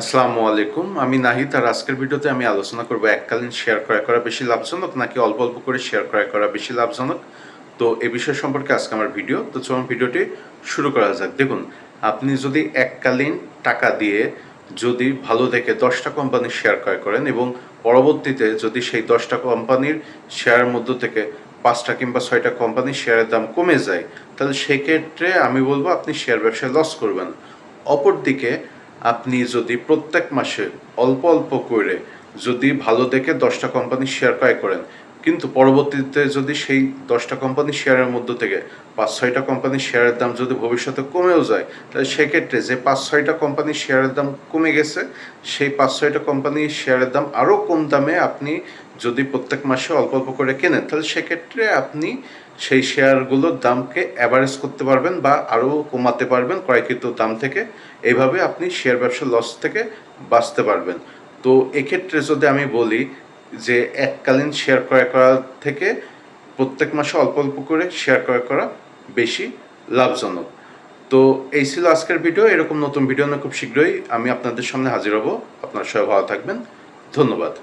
আসসালামু আলাইকুম। আমি নাহিদ আর আজকের ভিডিওতে আমি আলোচনা করব এককালীন শেয়ার ক্রয় করা বেশি লাভজনক নাকি অল্প অল্প করে শেয়ার ক্রয় করা বেশি লাভজনক? তো এ বিষয় সম্পর্কে আজকে আমার ভিডিও। তো চলুন ভিডিওটি শুরু করা যাক। দেখুন, আপনি যদি এককালীন টাকা দিয়ে যদি ভালো দেখে দশটা কোম্পানির শেয়ার ক্রয় করেন এবং পরবর্তীতে যদি সেই দশটা কোম্পানির শেয়ারের মধ্য থেকে পাঁচটা কিংবা ছয়টা কোম্পানির শেয়ারের দাম কমে যায়, তাহলে সেক্ষেত্রে আমি বলব আপনি শেয়ার ব্যবসায় লস করবেন অপরদিকে আপনি যদি প্রত্যেক মাসে অল্প অল্প করে যদি ভালো দেখে দশটা কোম্পানি শেয়ার ক্রয় করেন, কিন্তু পরবর্তীতে যদি সেই দশটা কোম্পানি শেয়ারের মধ্য থেকে পাঁচ ছয়টা কোম্পানি শেয়ারের দাম যদি ভবিষ্যতে কমেও যায়, তাহলে সেক্ষেত্রে যে পাঁচ ছয়টা কোম্পানি শেয়ারের দাম কমে গেছে, সেই পাঁচ ছয়টা কোম্পানি শেয়ারের দাম আরও কম দামে আপনি যদি প্রত্যেক মাসে অল্প অল্প করে কেনেন, তাহলে সেক্ষেত্রে আপনি সেই শেয়ারগুলোর দামকে অ্যাভারেজ করতে পারবেন বা আরও কমাতে পারবেন ক্রয়কৃত দাম থেকে। এইভাবে আপনি শেয়ার ব্যবসার লস থেকে বাঁচতে পারবেন। তো এক্ষেত্রে যদি আমি বলি যে এককালীন শেয়ার ক্রয় করা থেকে প্রত্যেক মাসে অল্প অল্প করে শেয়ার ক্রয় করা বেশি লাভজনক। তো এই ছিল আজকের ভিডিও। এরকম নতুন ভিডিও নিয়ে খুব শীঘ্রই আমি আপনাদের সামনে হাজির হব। আপনার সবাই ভালো থাকবেন। ধন্যবাদ।